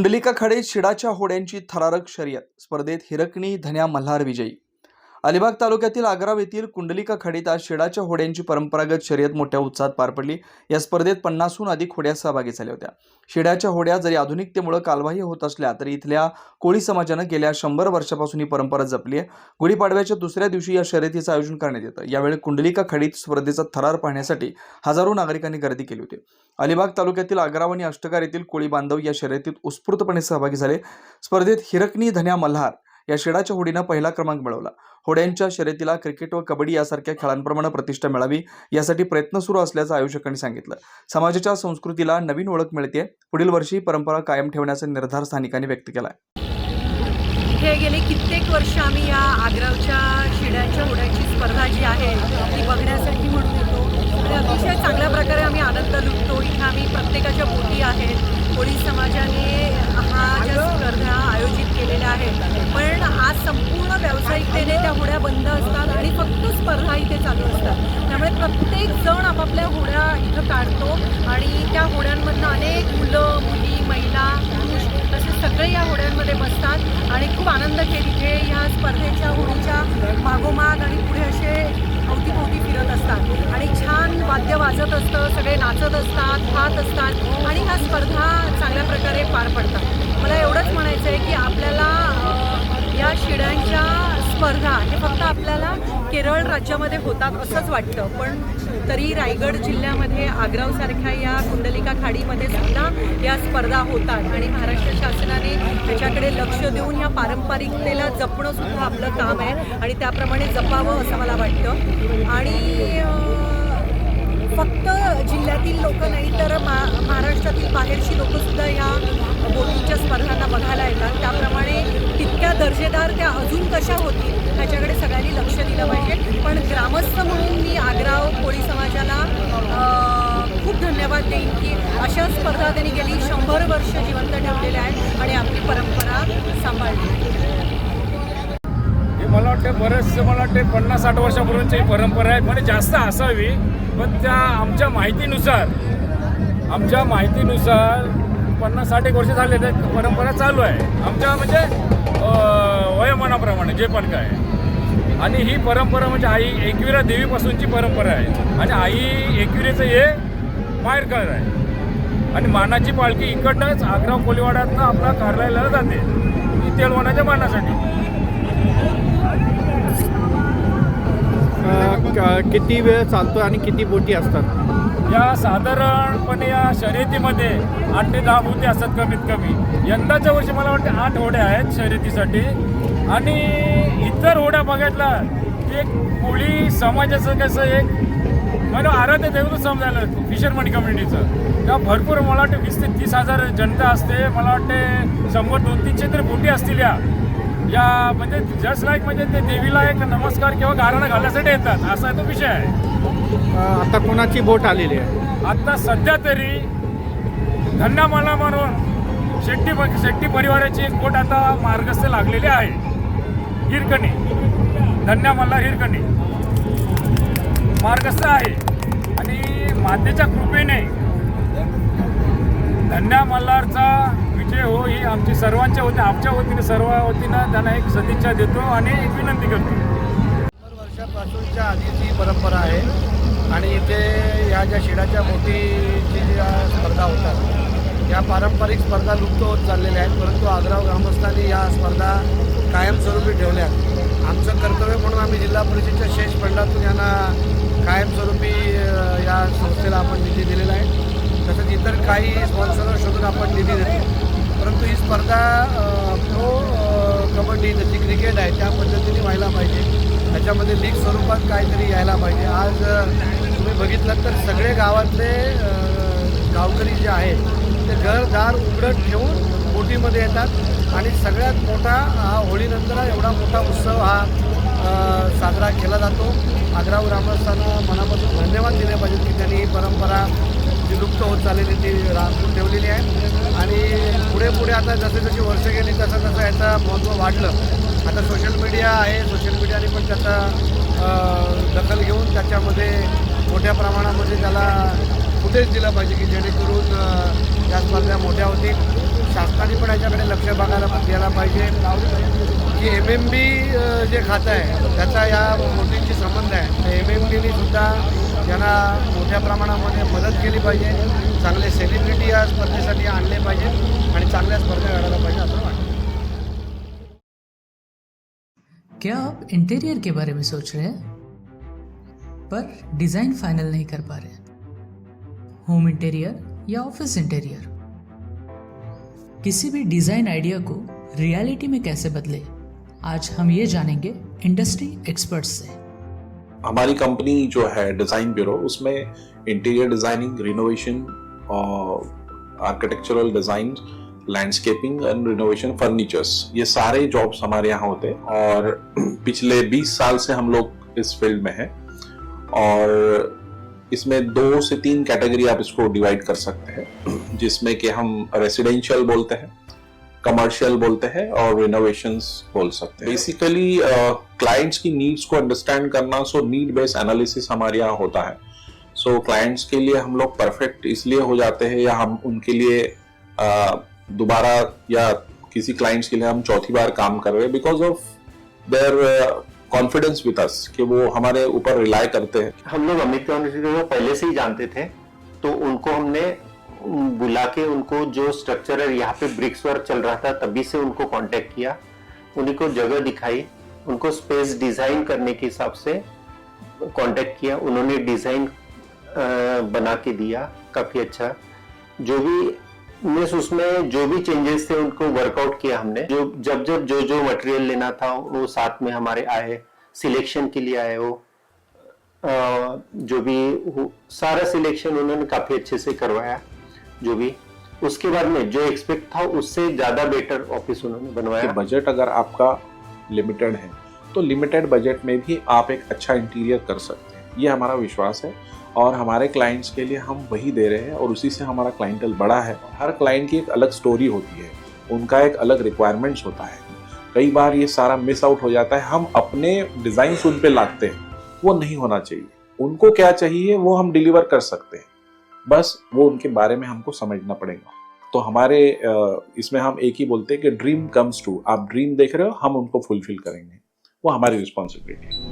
कुंडलिका खाडे शिडाच्या होड्यांची थरारक शर्यत स्पर्धेत हिरकणी धन्या मल्हार विजयी अलिबाग तालुक्यातील आग्राव येथील कुंडलिका खाडीत आज शिडाच्या होड्यांची परंपरागत शर्यत मोठ्या उत्साहात पार पडली. या स्पर्धेत पन्नासहून अधिक होड्या सहभागी झाल्या होत्या. शिड्याच्या होड्या जरी आधुनिकतेमुळे कालबाह्य होत असल्या तरी इथल्या कोळी समाजानं गेल्या शंभर वर्षापासून ही परंपरा जपली आहे. गुढीपाडव्याच्या दुसऱ्या दिवशी या शर्यतीचं आयोजन करण्यात येतं. यावेळी कुंडलिका खडीत स्पर्धेचा थरार पाहण्यासाठी हजारो नागरिकांनी गर्दी केली होती. अलिबाग तालुक्यातील आग्राव आणि अष्टकार येथील कोळी बांधव या शर्यतीत उत्स्फूर्तपणे सहभागी झाले. स्पर्धेत हिरकणी धन्या मल्हार या शिडाच्या होडीनं पहिला क्रमांक मिळवला. होड्यांच्या शर्यतीला क्रिकेट व कबड्डी यासारख्या खेळांप्रमाणे प्रतिष्ठा मिळावी यासाठी प्रयत्न सुरू असल्याचं आयोजकांनी सांगितलं. समाजाच्या संस्कृतीला नवीन ओळख मिळते पुढील वर्षी परंपरा कायम ठेवण्याचा निर्धार स्थानिकांनी व्यक्त केला हे गेले कित्येक वर्ष आम्ही या आग्रावच्या शिड्यांच्या होड्यांची स्पर्धा जी आहे ती बघण्यासाठी म्हणून आणि अतिशय चांगल्या प्रकारे आम्ही आनंद लुटतो. इथं आम्ही प्रत्येकाच्या बोटी आहेत. कोळी समाजाने हा ज्या स्पर्धा आयोजित केलेल्या आहेत. पण आज संपूर्ण व्यावसायिकतेने त्या होड्या बंद असतात आणि फक्त स्पर्धा इथे चालू असतात. त्यामुळे प्रत्येक जण आपापल्या होड्या इथं काढतो आणि त्या होड्यांमधनं अनेक मुलं मुली महिला पुरुष तसे सगळे या होड्यांमध्ये बसतात आणि खूप आनंद घेत इथे या स्पर्धेच्या होडीच्या मागोमाग आणि पुढे असे अवतीभोवती फिरत असतात आणि छान वाद्य वाजत असतं सगळे नाचत असतात खात असतात आणि ह्या स्पर्धा चांगल्या प्रकारे पार पडतात. मला एवढंच म्हणायचं आहे की आपल्याला या शिड्यांच्या स्पर्धा हे फक्त आपल्याला केरळ राज्यामध्ये होतात असंच वाटतं. पण तरी रायगड जिल्ह्यामध्ये आग्रावसारख्या या कुंडलिका खाडीमध्ये सुद्धा या स्पर्धा होतात. आणि महाराष्ट्र शासनाने त्याच्याकडे लक्ष देऊन या पारंपरिकतेला जपणं सुद्धा आपलं काम आहे. आणि त्याप्रमाणे जपावं असं मला वाटतं. आणि फक्त जिल्ह्यातील लोक नाही तर मा महाराष्ट्रातील बाहेरची लोकंसुद्धा ह्या बोटींच्या स्पर्धांना बघायला येतात. त्याप्रमाणे तितक्या दर्जेदार त्या अजून कशा होतील ह्याच्याकडे सगळ्यांनी लक्ष दिलं पाहिजे. पण ग्रामस्थ म्हणून मी आग्राव कोळी समाजाला खूप धन्यवाद देईन की अशा स्पर्धा त्यांनी गेली शंभर वर्ष जिवंत ठेवलेल्या आहेत आणि आपली परंपरा सांभाळली. मला वाटतं बरेचसे मला वाटते पन्नास साठ वर्षापूर्वीची ही परंपरा आहे. म्हणजे जास्त असावी पण त्या आमच्या माहितीनुसार आमच्या माहितीनुसार पन्नास साठ एक वर्ष झाले तर परंपरा चालू आहे. आमच्या म्हणजे अं, वयोमानाप्रमाणे जे पण काय. आणि ही परंपरा म्हणजे आई एकविरा देवीपासूनची परंपरा आहे. आणि आई एकविरेचं हे माहेरघर आहे. आणि मानाची पालखी इकडनंच आग्रा कोलिवाड्यातनं आपल्या कार्यालयाला जाते. ही तेलवणाच्या मानासाठी. किती वेळ चालतो आणि किती बोटी असतात? या साधारणपणे या शर्यतीमध्ये आठ ते दहा बोटी असतात कमीत कमी. यंदाच्या वर्षी मला वाटतं आठ होड्या आहेत शर्यतीसाठी. आणि इतर होड्या बघितला की एक कोळी समाजाचं कसं एक म्हणजे आराध्य दैवत समजायला फिशरमन कम्युनिटीचं त्या भरपूर मला वाटतं वीस ते तीस हजार जनता असते. मला वाटते शंभर दोन तीनशे तरी बोटी असतील या. या म्हणजे जस्ट लाईक म्हणजे ते देवीला एक नमस्कार किंवा गाराणा घालण्यासाठी येतात असा तो विषय आहे. आता कोणाची बोट आलेली आहे? आता सध्या तरी धन्यामाला म्हणून शेट्टी शेट्टी परिवाराची एक बोट आता मार्गस्थ लागलेली आहे. हिरकणी. धन्यामाला हिरकणी. मार्गस्थ आहे. आणि मातेच्या कृपेने धन्या मल्हारचा विजय हो ही आमची सर्वांच्या वतीने आमच्या वतीने सर्व वतीनं त्यांना एक सदिच्छा देतो आणि एक विनंती करतो. शंभर वर्षापासूनच्या आधीची ही परंपरा आहे आणि इथे या ज्या शिडाच्या मोठीची ज्या स्पर्धा होतात या पारंपरिक स्पर्धा लुप्त होत चाललेल्या आहेत परंतु आग्राव ग्रामस्थांनी या स्पर्धा कायमस्वरूपी ठेवल्या आमचं कर्तव्य म्हणून आम्ही जिल्हा परिषदेच्या शेष फंडातून यांना कायमस्वरूपी अ, या संस्थेला आपण निधी दिलेला आहे तसंच इतर काही स्पॉन्सर शोधून आपण निधी देतो परंतु ही स्पर्धा अ, प्रो अ, कबड्डी जशी क्रिकेट आहे त्या पद्धतीने व्हायला पाहिजे. त्याच्यामध्ये लीग स्वरूपात काहीतरी यायला पाहिजे. आज तुम्ही बघितलं तर सगळे गावातले गावकरी जे आहेत ते घरदार उघडत ठेवून बोटीमध्ये येतात आणि सगळ्यात मोठा हा होळीनंतर एवढा मोठा उत्सव हा साजरा केला जातो. आग्रावर ग्रामस्थांना मनापासून धन्यवाद दिले पाहिजेत की त्यांनी ही परंपरा जी लुप्त होत चाललेली ती राखून ठेवलेली आहे. आणि पुढे पुढे आता जसे जशी वर्ष गेली तसं तसं याचं महत्त्व वाढलं. आता सोशल मीडिया आहे. सोशल मीडियाने पण त्याचा दखल घेऊन त्याच्यामध्ये मोठ्या प्रमाणामध्ये त्याला फुटेज दिलं पाहिजे की जेणेकरून त्या स्पर्धा मोठ्या होतील. शासनाने पण याच्याकडे लक्ष बघायला द्यायला पाहिजे. की एम एम बी जे खातं आहे त्याचा या बोटींशी संबंध आहे. तर एम एम बीने सुद्धा यांना मोठ्या प्रमाणामध्ये मदत केली पाहिजे. चांगले सेलिब्रिटी या स्पर्धेसाठी आणले पाहिजे आणि चांगल्या स्पर्धा घडायला पाहिजे असं क्या आप इंटीरियर के बारे में सोच रहे हैं? पर डिज़ाइन फाइनल नहीं कर पा रहे होम इंटीरियर या ऑफ़िस इंटीरियर किसी भी डिज़ाइन आइडिया को रियलिटी में कैसे बदले? आज हम ये जानेंगे इंडस्ट्री एक्सपर्ट्स से। हमारी कंपनी जो है डिज़ाइन ब्यूरो उसमें इंटीरियर डिज़ाइनिंग रिनोवेशन और architectural design landscaping and renovation furnitures ये सारे जॉब्स हमारे यहाँ होते हैं और पिछले 20 साल से हम लोग इस फ़ील्ड में हैं और इसमें दो से तीन कैटेगरी आप इसको डिवाइड कर सकते हैं, जिसमें कि हम रेसिडेंशियल बोलते हैं कमर्शियल बोलते हैं और रिनोवेशंस बोल सकते हैं। बेसिकली क्लाइंट्स की नीड्स को अंडरस्टैंड करना सो नीड बेस्ड एनालिसिस हमारे यहाँ होता है। सो so, क्लाइंट्स के लिए हम लोग परफेक्ट इसलिए हो जाते हैं या हम उनके लिए uh, दोबारा या किसी क्लाइंट्स के लिए हम चौथी बार काम कर रहे हैं because of their confidence with us कि वो हमारे ऊपर रिलाय करते हैं। हम लोग अमित पहले से ही जानते थे तो उनको हमने बुला के उनको जो स्ट्रक्चर यहाँ पे ब्रिक्स वर्क चल रहा था, तभी से उनको कांटेक्ट किया। उन्हीं को जगह दिखाई, उनको स्पेस डिज़ाइन करने के हिसाब से कांटेक्ट किया। उन्होंने डिज़ाइन बना के दिया, काफ़ी अच्छा। जो भी मीन्स उसमें जो भी चेंजेस थे, उनको वर्कआउट किया हमने। जो, जब जब जो जो मटेरियल लेना था, वो साथ में हमारे आए सिलेक्शन के लिए आए वो। जो भी सारा सिलेक्शन उन्होंने काफ़ी अच्छे से करवाया। जो भी। उसके बाद में जो एक्सपेक्ट था, उससे ज़्यादा बेटर ऑफ़िस उन्होंने बनवाया। बजट अगर आपका लिमिटेड है तो लिमिटेड बजट में भी आप एक अच्छा इंटीरियर कर सकते हैं। ये हमारा विश्वास है और हमारे क्लाइंट्स के लिए हम वही दे रहे हैं और उसी से हमारा क्लाइंटल बड़ा है। हर क्लाइंट की एक अलग स्टोरी होती है, उनका एक अलग रिक्वायरमेंट्स होता है। कई बार ये सारा मिस आउट हो जाता है, हम अपने डिज़ाइन उन पर लाते हैं, वो नहीं होना चाहिए। उनको क्या चाहिए, वो हम डिलीवर कर सकते हैं। बस वो उनके बारे में हमको समझना पड़ेगा। तो हमारे इसमें हम एक ही बोलते हैं कि ड्रीम कम्स टू आप ड्रीम देख रहे हो हम उनको फुलफिल करेंगे। वो हमारी रिस्पॉन्सिबिलिटी है।